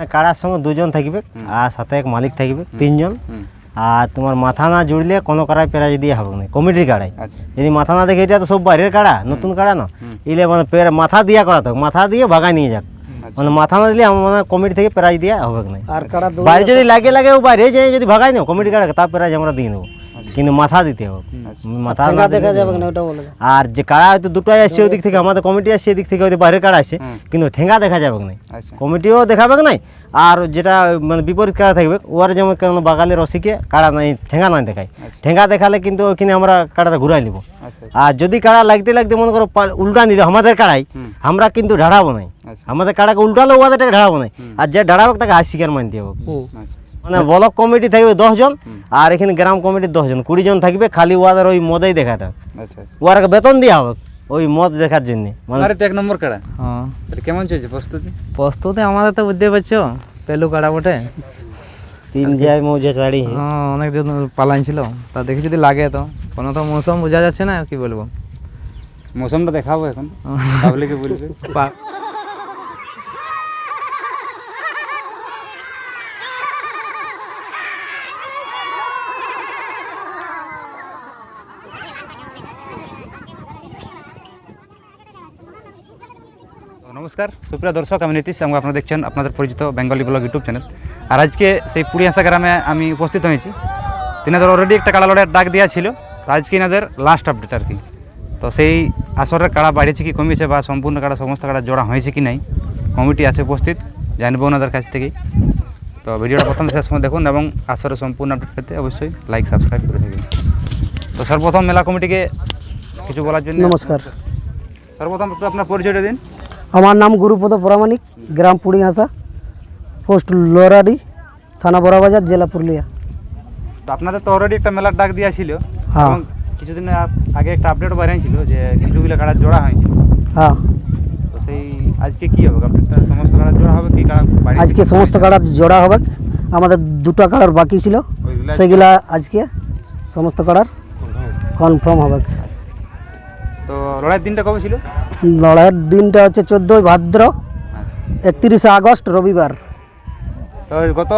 মানে কাড়ার সঙ্গে দুজন থাকবে আর সাথে এক মালিক থাকবে তিনজন। আর তোমার মাথা না জুড়লে কোনো কাড়ায় প্রাইজ দিয়ে হবে না কমিটির কাড়াই আচ্ছা। যদি মাথা না দেখে এটা তো সব বাইরের কাড়া নতুন কাড়া না? এলে মানে পের- মাথা দিয়া করা থাক মাথা দিয়ে ভাগায় নিয়ে যাক। মানে মাথা না দিলে আমার মানে কমিটি থেকে প্রাইজ দিয়ে হবে না। আর কাড়া বাইরে যদি লাগে লাগে ও বাইরে যে যদি ভাগাই নেও কমিটি কাড়া তার প্রাইজ আমরা দিয়ে নেব। কিন্তু মাথা দিতে হবে। মাথা না দেখা যাবে না ওটা বলে আর যে কাড়া হয়তো দুটোই আসছে ওদিক থেকে আমাদের কমিটি আসছে এদিক থেকে হয়তো বাইরের কাড়া আসছে কিন্তু ঠেঙ্গা দেখা যাবে না। আচ্ছা। কমিটিও দেখাবে নাই আর যেটা মানে বিপরীত কাড়া থাকবে ওর যেমন কেন বাগালে রসিকে কাড়া নাই ঠেঙ্গা নাই দেখায়। ঠেঙ্গা দেখালে কিন্তু ওইখানে আমরা কাড়াটা ঘুরাই নিব। আচ্ছা আর যদি কাড়া লাগতে লাগতে মনে করো উল্টা নিলে আমাদের কাড়াই আমরা কিন্তু ঢাড়াবো নাই। আচ্ছা। আমাদের কাড়াকে উল্টালে ওদেরটাকে ঢাড়াবো নাই। আর যে ঢাড়াবে তাকে হাসিকার মানতে হবে। আচ্ছা। মানে ব্লক কমিটি থাকবে দশজন আর এখানে গ্রাম কমিটির দশজন। কুড়ি জন থাকবে খালি ওদের ওই মদেই দেখাতে হবে আচ্ছা আচ্ছা। বেতন দেওয়া হবে ওই মদ দেখার জন্য। মানে তো এক নম্বর কাড়া। হ্যাঁ। তাহলে কেমন চলছে প্রস্তুতি? প্রস্তুতি আমাদের তো বুঝতে পারছ পেলু কাড়া বটে। তিন যায় মৌজা চাড়ি। হ্যাঁ অনেক জন পালাইন ছিল তা দেখি যদি লাগে তো। কোনো তো মৌসুম বোঝা যাচ্ছে না আর কি বলব? মৌসুমটা দেখাবো এখন। পাবলিকে বলবে। নমস্কার। সুপ্রিয় দর্শক আমি নীতিশ এবং আপনারা দেখছেন আপনাদের পরিচিত বেঙ্গলি ব্লগ ইউটিউব চ্যানেল। আর আজকে সেই পুরিয়াসা গ্রামে আমি উপস্থিত হয়েছি। তিনাদের অলরেডি একটা কাড়া লড়াইয়ের ডাক দেওয়া ছিল তো আজকে এনাদের লাস্ট আপডেট আর কি। তো সেই আসরের কাড়া বাড়িয়েছে কি কমিয়েছে বা সম্পূর্ণ কাড়া সমস্ত কাড়া জোড়া হয়েছে কি নাই কমিটি আছে উপস্থিত জানব ওনাদের কাছ থেকেই। তো ভিডিওটা প্রথম শেষ সময় দেখুন এবং আসরের সম্পূর্ণ আপডেট পেতে অবশ্যই লাইক সাবস্ক্রাইব করে দেবেন তো সর্বপ্রথম মেলা কমিটিকে কিছু বলার জন্য নমস্কার। সর্বপ্রথম আপনার পরিচয়টা দিন। আমার নাম গুরুপদ প্রামাণিক গ্রাম পুড়িহাসা পোস্ট লোরাডি থানা বড়াবাজার জেলা পুরুলিয়া। তো আপনাদের তো অলরেডি একটা মেলার ডাক দেওয়া ছিল হ্যাঁ। কিছুদিন আগে একটা আপডেট ছিল যে কিছুগুলো কাড়া জোড়া হয়েছিল হ্যাঁ। তো সেই আজকে কি হবে? আপডেটটা সমস্ত কাড়া জোড়া হবে কি কাড়া আজকে সমস্ত কাড়া জোড়া হবে। আমাদের দুটো কাড়ার বাকি ছিল। সেগুলা আজকে সমস্ত কাড়ার কনফার্ম হবে। তো লড়াইয়ের দিনটা কবে ছিল? লড়াইয়ের দিনটা হচ্ছে চোদ্দোই ভাদ্র একত্রিশে আগস্ট রবিবার। তো গত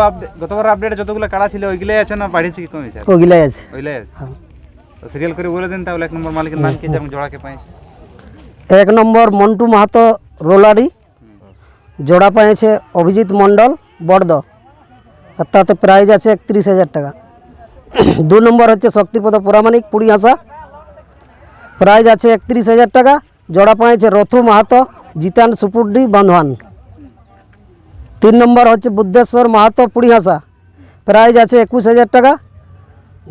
গতবার আপডেটে যতগুলো কাড়া ছিল ওইগুলাই আছে না বাড়িয়েছে কি কমেছে ওগুলাই আছে। ওইগুলাই আছে? হ্যাঁ। তো সিরিয়াল করে বলে দিন তাহলে এক নম্বর মালিকের নাম কি এবং জোড়াকে পাইছে? এক নম্বর মন্টু মাহাতো রোলারি জোড়া পেয়েছে অভিজিৎ মণ্ডল বড়দ। আর তাতে প্রাইজ আছে একত্রিশ হাজার টাকা। দু নম্বর হচ্ছে শক্তিপদ পরামানিক পুরিহাসা প্রাইজ আছে একত্রিশ হাজার টাকা। জোড়া পেয়েছে রথু মাহাতো জিতান সুপুরডি বান্ধওয়ান। তিন নম্বর হচ্ছে বুদ্ধেশ্বর মাহাতো পুরিহাসা প্রাইজ আছে একুশ হাজার টাকা।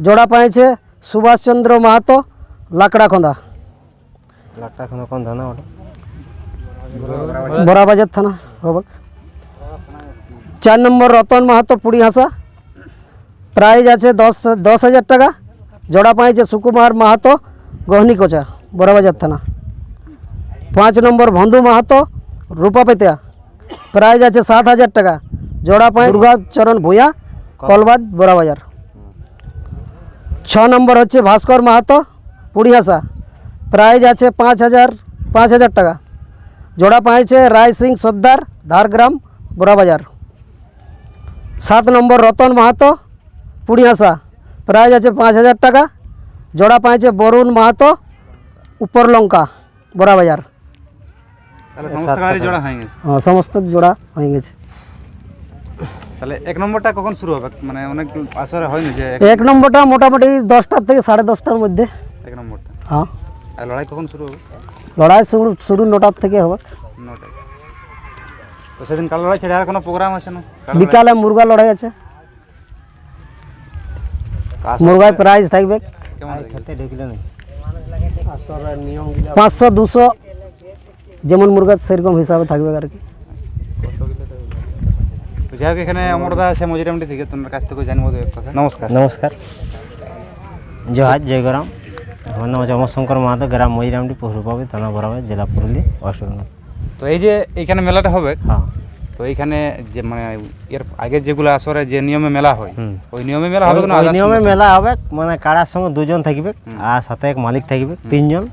জোড়া পেয়েছে সুভাষচন্দ্র মাহাতো ওটা? বড়াবাজার থানা হবে চার নম্বর রতন মাহাতো পুড়িহাসা। প্রাইজ আছে দশ দশ হাজার টাকা। জোড়া পাইছে সুকুমার মাহাতো গহনিকোচা বড়াবাজার থানা। পাঁচ নম্বর ভন্দু মাহাতো, রূপা রূপাপেতিয়া প্রাইজ আছে সাত হাজার টাকা। জোড়া পাই দুর্গাচরণ ভূয়া কলবাজ বড়াবাজার। ছ নম্বর হচ্ছে ভাস্কর মাহাতো পুড়িহাসা প্রাইজ আছে পাঁচ হাজার পাঁচ হাজার টাকা। জোড়া পাইছে রায় সিং সর্দার, ধারগ্রাম বোরাবাজার সাত নম্বর রতন মাহাতো পুড়িহাসা প্রাইজ আছে পাঁচ হাজার টাকা। জোড়া পাইছে বরুণ মাহাতো উপরলঙ্কা সমস্ত কাড়ারই জোড়া হ্যাঁ, সমস্ত জোড়া হয়ে গেছে। তাহলে এক নম্বরটা কখন শুরু হবে? মানে অনেক আসরে হয়নি যে এক- নম্বরটা মোটামুটি দশটার থেকে সাড়ে দশটার মধ্যে। এক নম্বরটা। হ্যাঁ। আর লড়াই কখন শুরু হবে? লড়াই শুরু শুরু নটার থেকে হবে। নটায়। তো সেদিন কাল লড়াই ছেড়ে আর কোনো প্রোগ্রাম আছে না? বিকালে মুরগা লড়াই আছে। মুরগায় প্রাইজ থাকবে। কেমন লাগবে? খেতে ঢুকলে নেই পাঁচশো দুশো যেমন মুরগা সেরকম হিসাবে থাকবে আর কি। তো যাই হোক এখানে অমরদা আছে মজিরামটি থেকে তোমার কাছ থেকে জানব দু এক কথা। নমস্কার। নমস্কার। জহাজ জয়গ্রাম আমার নাম হচ্ছে অমরশঙ্কর মাহাতো গ্রাম মজিরামটি পৌরপাবে থানা বরাবর জেলা পুরুলি ওয়েস্ট বেঙ্গল তো এই যে এইখানে মেলাটা হবে হ্যাঁ। তো এইখানে যে মানে এর আগে যেগুলো আসরে যে নিয়মে মেলা হয় ওই নিয়মে মেলা হবে না ওই নিয়মে মেলা হবে। মানে কাড়ার সঙ্গে দুজন থাকবে আর সাথে এক মালিক থাকবে তিনজন।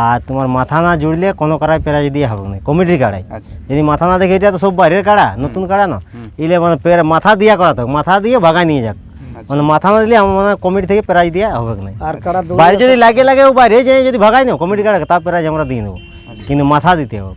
আর তোমার মাথা না জুড়লে কোনো কাড়ায় প্রাইজ দিয়ে হবে না কমিটির কাড়াই আচ্ছা। যদি মাথা না দেখে এটা তো সব বাইরের কাড়া নতুন কাড়া না? ইলে মানে পের- মাথা দিয়া করাতে হবে মাথা দিয়ে ভাগায় নিয়ে যাক। মানে মাথা না দিলে আমার মানে কমিটি থেকে প্রাইজ দিয়ে হবে না আর কাড়া বাইরে যদি লাগে লাগে ও বাইরে যে যদি ভাগাই নেও কমিটি কাড়া তার প্রাইজ আমরা দিয়ে নেব। কিন্তু মাথা দিতে হবে।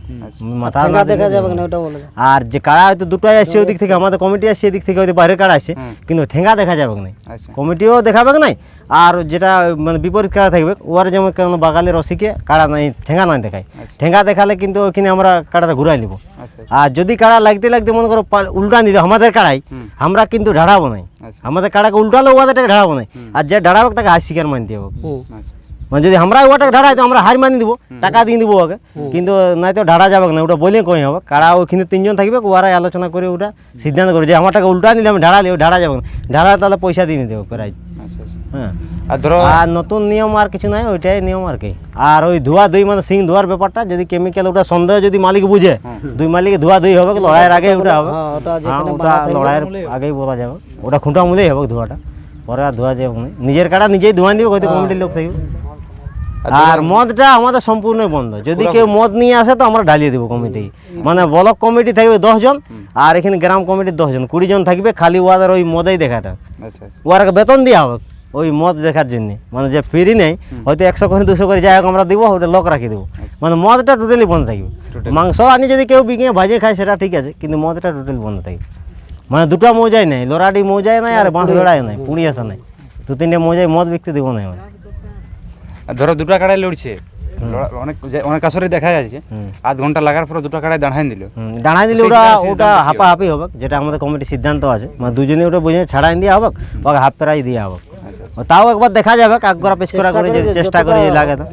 মাথা না দেখা যাবে না ওটা বলে আর যে কাড়া হয়তো দুটোই আসছে ওদিক থেকে আমাদের কমিটি আসছে এদিক থেকে হয়তো বাইরের কাড়া আসছে কিন্তু ঠেঙ্গা দেখা যাবে না আচ্ছা। কমিটিও দেখাবে নাই। আর যেটা মানে বিপরীত কাড়া থাকবে ওর যেমন কেন বাগালে রসিকে কাড়া নাই ঠেঙ্গা নাই দেখায়। ঠেঙ্গা দেখালে কিন্তু ওখানে আমরা কাড়াটা ঘুরাই নিব। আচ্ছা আর যদি কাড়া লাগতে লাগতে মনে করো উল্টা নিলে আমাদের কাড়াই আমরা কিন্তু ঢাড়াবো নাই। আচ্ছা। আমাদের কাড়াকে উল্টালে ওদেরটাকে ঢাড়াবো নাই। আর যে ঢাড়াবে তাকে হার শিকার মানতে হবে। আচ্ছা। মানে যদি আমরা ওটাকে ঢাড়াই তো আমরা হার মানি দিব টাকা দিয়ে দিব ওকে। কিন্তু নাই তো ঢাড়া যাবে না ওটা বলে কই হবে? কারা ওখানে তিনজন থাকবে ওরাই আলোচনা করে ওটা সিদ্ধান্ত করে যে আমার টাকা উল্টা নিলে আমি ঢাড়ালে ও ঢাড়া যাবে না। ঢাড়া তাহলে পয়সা দিয়ে নিতে হবে প্রাইজ আচ্ছা আচ্ছা। হ্যাঁ। আর ধরো আর নতুন নিয়ম আর কিছু নাই ওইটাই নিয়ম আর কি। আর ওই ধোয়া দুই মানে সিং ধোয়ার ব্যাপারটা যদি কেমিক্যাল ওটা সন্দেহ যদি মালিক বুঝে দুই মালিকে ধোয়া দুই হবে লড়াইয়ের আগে ওটা হবে। হ্যাঁ, ওটা হ্যাঁ, ওটা লড়াইয়ের আগেই বলা যাবে। ওটা খুঁটা মুলেই হবে ধোয়াটা। পরে আর ধোয়া যাবে নিজের কাটা নিজেই ধোয়া দিবে হয়তো কমিটির লোক থাকবে। আর মদটা আমাদের সম্পূর্ণ বন্ধ। যদি কেউ মদ নিয়ে আসে তো আমরা ঢালিয়ে দেবো কমিটি মানে ব্লক কমিটি থাকবে দশজন আর এখানে গ্রাম কমিটির দশজন। কুড়ি জন থাকবে খালি ওদের ওই মদেই দেখাটা আচ্ছা আচ্ছা। বেতন দেওয়া হবে ওই মদ দেখার জন্য। মানে যে ফ্রি নেই হয়তো একশো করে দুশো করে যাই হোক আমরা দিব ওটা লক রাখি দেবো। মানে মদটা টোটালি বন্ধ থাকবে। মাংস আনি যদি কেউ বিকিয়ে ভাজে খায় সেটা ঠিক আছে কিন্তু মদটা টোটালি বন্ধ থাকবে। মানে দুটো মৌজাই নাই লোরাডি মৌজাই নাই আর বাঁশ বেড়াই নাই পুড়ি আসা নাই। দু তিনটে মৌজাই মদ বিকতে দেবো না ধরো দুটো কাড়াই লড়ছে। অনেক অনেক আসরে দেখা যাচ্ছে। আধ ঘণ্টা লাগার পর দুটো কাড়াই দাঁড়াই দিল। দাঁড়াই দিলে ওটা ওটা কি হবে? হবে যেটা আমাদের কমিটির সিদ্ধান্ত আছে। মানে দুজনে ওটা বুঝে ছাড়াই দিয়ে হবে ওকে হাফ প্রাইজ দিয়ে হবে তাও একবার দেখা যাবে কাক করা পেশ করা করে যদি চেষ্টা করে যদি লাগে তো।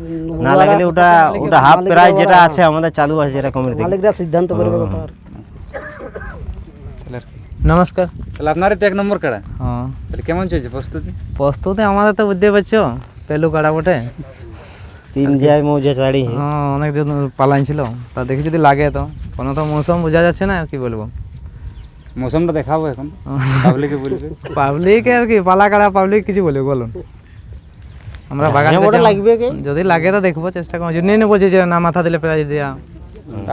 না লাগলে ওটা ওটা হাফ প্রাইজ যেটা আছে আমাদের চালু আছে যেটা কমিটি মালিকরা সিদ্ধান্ত করবে? নমস্কার। তাহলে আপনারই তো এক নম্বর কাড়া হ্যাঁ। তাহলে কেমন চলছে প্রস্তুতি? প্রস্তুতি আমাদের তো বুঝতে পারছ পেলু কাড়া বটে? তিন যায় মৌজা চাড়ি। হ্যাঁ অনেক জন পালাইন ছিল। তা দেখি যদি লাগে তো। কোনো তো মৌসুম বোঝা যাচ্ছে না আর কি বলব? মৌসুমটা দেখাবো এখন। পাবলিকে বলবে। পাবলিক আর কি পালা কাড়া পাবলিক কিছু বলবে বলুন। আমরা বাগান হ্যাঁ, লাগবে যদি লাগে তো দেখব চেষ্টা করব। যদি না বলছি যে না মাথা দিলে প্রাইজ দেওয়া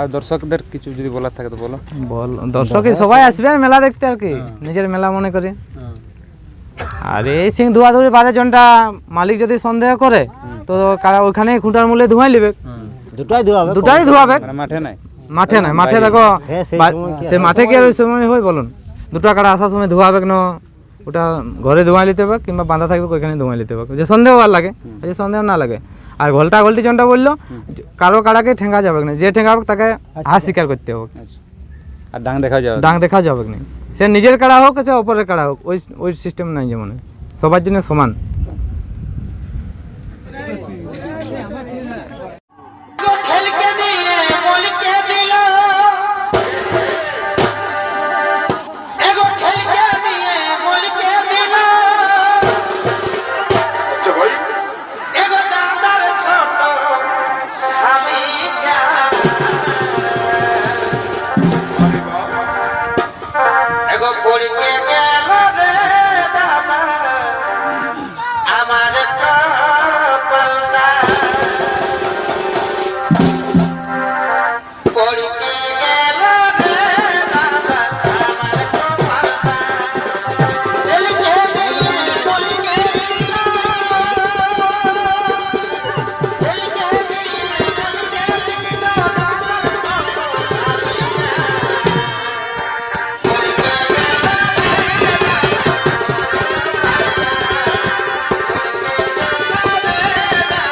আর দর্শকদের কিছু যদি বলার থাকে তো বলো। বল দর্শক সবাই আসবে আর মেলা দেখতে আর কি। নিজের মেলা মনে করে। আর এই সিং ধোয়া ধুয়ে বারো জনটা মালিক যদি সন্দেহ করে তো কারা ওইখানে খুঁটার মূলে ধোঁয়াই নেবে? দুটাই হবে দুটাই ধোয়াবে। মানে মাঠে নাই? মাঠে নাই মাঠে দেখো হ্যাঁ, সে মাঠে কি আর ওই সময় হয় বলুন? দুটো কাটা আসার সময় ধোয়াবে কেন? ওটা ঘরে ধোঁয়া নিতে হবে কিংবা বাঁধা থাকবে ওইখানে ধোঁয়া নিতে হবে যে সন্দেহ আর লাগে যে সন্দেহ না লাগে। আর ঘোলটা ঘোলটি জনটা বলল কারও কাড়াকে ঠেঙ্গা যাবে না। যে ঠেঙ্গা হবে তাকে হাত স্বীকার করতে হবে। আচ্ছা। আর ডাং দেখা যাবে? ডাং দেখা যাবে না। সে নিজের কাড়া হোক, সে অপরের কাড়া হোক, ওই ওই সিস্টেম নাই যেমন। সবার জন্য সমান।